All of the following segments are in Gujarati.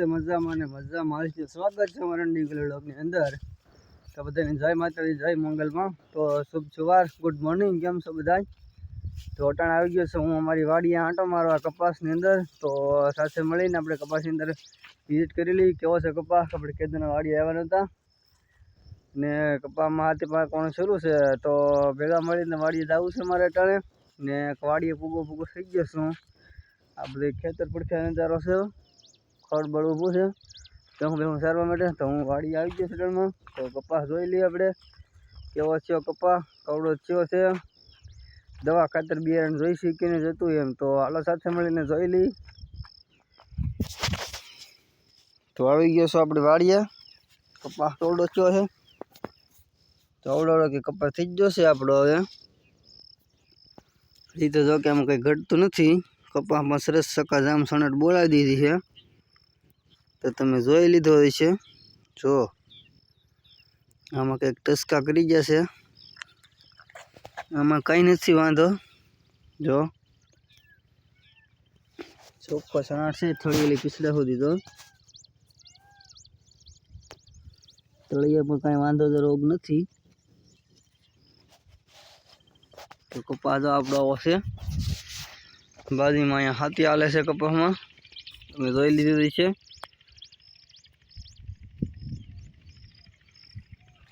બધે મજામાં ને મજામાં. છે સ્વાગત છે અમારા નીકળે અંદર. તો બધાને જય માતાજી, જય મંગલમાં. તો શુભ સવાર ગુડ મોર્નિંગ કેમ છો બધા તો અટાણ આવી ગયો છે હું અમારી વાડીએ આંટો મારવા કપાસની અંદર. તો સાથે મળીને આપણે કપાસની અંદર વિઝિટ કરેલી કેવો છે કપાસ? આપણે કેદના વાડી આવ્યા નહોતા. ને કપાસમાં હાથે પાસે કોણ શરૂ છે? તો ભેગા મળીને વાડીએ જવું છે મારે અટાણે. ને વાડીએ પૂગો પૂગો થઈ ગયો છું. આ બધી ખેતર પડખ્યા નજારો છે. ખડ બળ ઊભું છે ભેહું ભેહું સારવા માટે તો હું વાડી આવી ગયો સડનમાં તો કપાસ જોઈ લઈએ આપણે કેવો છે કપાસ કવડો થયો છે દવા ખાતર બિયારણ જોઈ શીખીને જતું એમ તો હાલો સાથે મળીને જોઈ લઈ તો આવી ગયો છો આપણે વાડીએ કપાસ કવડો થયો છે તો અવડો અવડો કે કપાસ થઈ જ ગયો છે આપણો હવે એ તો જો કે આમાં કંઈ ઘટતું નથી કપાસમાં સરસ સકા જામ સણટ બોલાવી દીધી છે તો તમે જોઈ લીધો હશે. જો, આમાં કંઈક ટસકા કરી ગયા છે. આમાં કંઈ નથી, વાંધો. જો. ચોખ્ખો સણાટ છે થળિયેલી પીછડા સુધી તો. તળિયા પણ કાંઈ વાંધો તો રોગ નથી. તો કપાસ આપણો આવો છે. બાજુમાં અહીંયા હાથી હાલે છે કપાસમાં. તમે જોઈ લીધી છે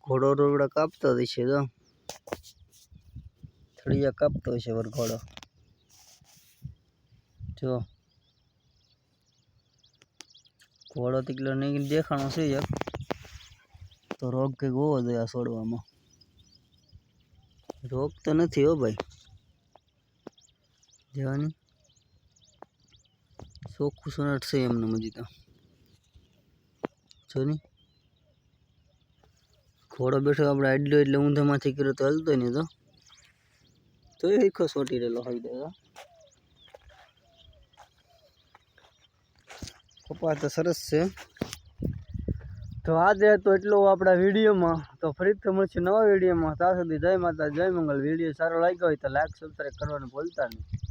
ઘોડો રોવડા કાપતો જ છે તો થળિયા કાપતો હશે વરઘોડો જો ઘોડો તીકલો નહીં દેખાણો છે યાર તો રોગ કંઈક હોવો જોઈએ આ છોડવામાં રોગ તો નથી હો ભાઈ જવાની ચોખ્ખું સોનાટ છે એમને મજી તો જો ની ઘોડો બેઠો આપણે આડલો એટલે ઊંધામાંથી કર્યો તો હલતો નહીં તો. તો એ હીખો સોટી રહેલો હોય તો. કપા તો સરસ છે. તો આજે તો એટલો આપણા વિડીયોમાં તો ફરીથી મળશે નવા વિડીયોમાં. ત્યાં સુધી જય માતા જય મંગલ. વીડિયો સારો લાગ્યો હોય તો લાઈક સબસ્ક્રાઈબ કરવાનું ભૂલતા નહીં